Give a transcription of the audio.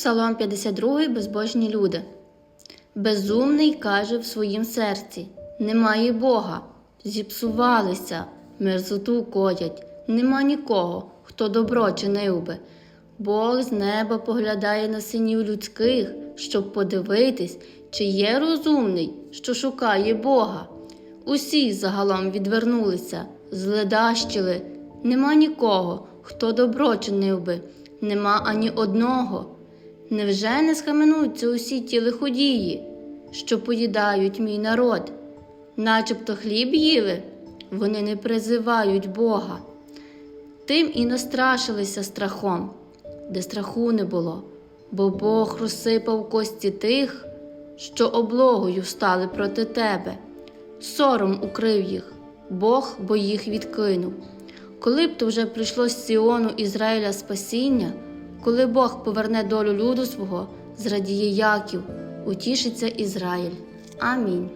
Псалом 52 Безбожні люди. Безумний каже в своїм серці: Немає Бога, зіпсувалися, мерзоту коять, нема нікого, хто добро чинив би. Бог з неба поглядає на синів людських, щоб подивитись, чи є розумний, що шукає Бога. Усі загалом відвернулися, зледащили. Нема нікого, хто добро чинив би, нема ані одного. Невже не схаменуться усі ті лиходії, що поїдають мій народ? Начебто хліб їли, вони не призивають Бога. Тим і настрашилися страхом, де страху не було, бо Бог розсипав кості тих, що облогою стали проти тебе. Сором укрив їх, Бог бо їх відкинув. Коли б то вже прийшло з Сіону Ізраїля спасіння, коли Бог поверне долю люду свого, зрадіє Яків, утішиться Ізраїль. Амінь.